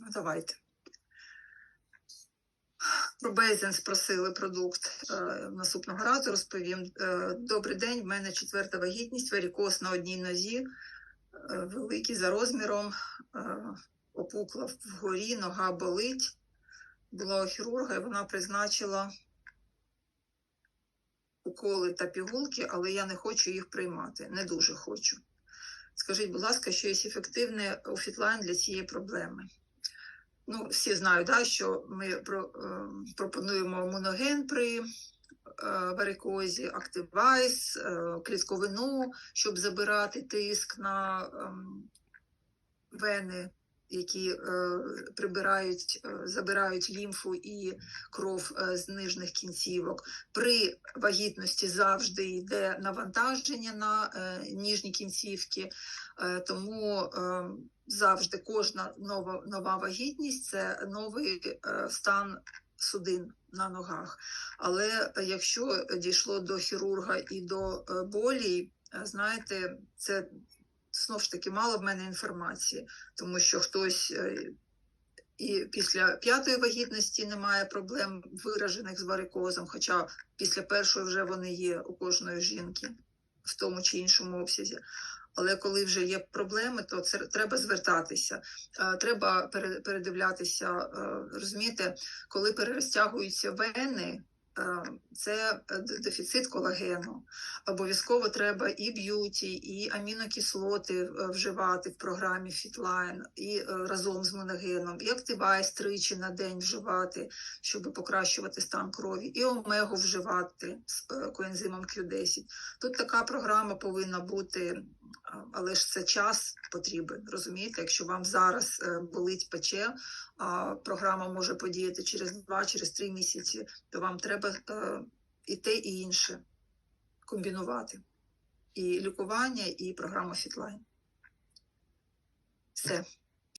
Ну, давайте. Про Бейзен спросили продукт. Е, Наступного разу розповім. Е, Добрий день, в мене четверта вагітність, варікоз на одній нозі, е, великий за розміром, опукла вгорі, нога болить. Була у хірурга, і вона призначила уколи та пігулки, але я не хочу їх приймати. Не дуже хочу. Скажіть, будь ласка, що є ефективне у фітлайн для цієї проблеми? Ну, всі знають, да, що ми про, е, пропонуємо моноген при е, варикозі, активайс, е, клітковину, щоб забирати тиск на е, вени, які е, прибирають, е, забирають лімфу і кров е, з нижніх кінцівок. При вагітності завжди йде навантаження на ніжні кінцівки, тому завжди кожна нова, нова вагітність це новий стан судин на ногах. Але якщо дійшло до хірурга і до болі, знаєте, це знов ж таки мало в мене інформації, тому що хтось е, і після п'ятої вагітності немає проблем виражених з варикозом, хоча після першої вже вони є у кожної жінки в тому чи іншому обсязі. Але коли вже є проблеми, то це треба звертатися. Е, Треба пере- передивлятися, е, розумієте, коли перерозтягуються вени, це е, дефіцит колагену. Обов'язково треба і б'юті, і амінокислоти е, вживати в програмі Fitline, і е, разом з моногеном, і активайс тричі на день вживати, щоб покращувати стан крові, і омегу вживати з е, коензимом Q10. Тут така програма повинна бути, але ж це час потрібен. Розумієте, якщо вам зараз е, болить пече, програма може подіяти через два, через три місяці, то вам треба е, і те, і інше комбінувати. І лікування, і програма Фітлайн. Все.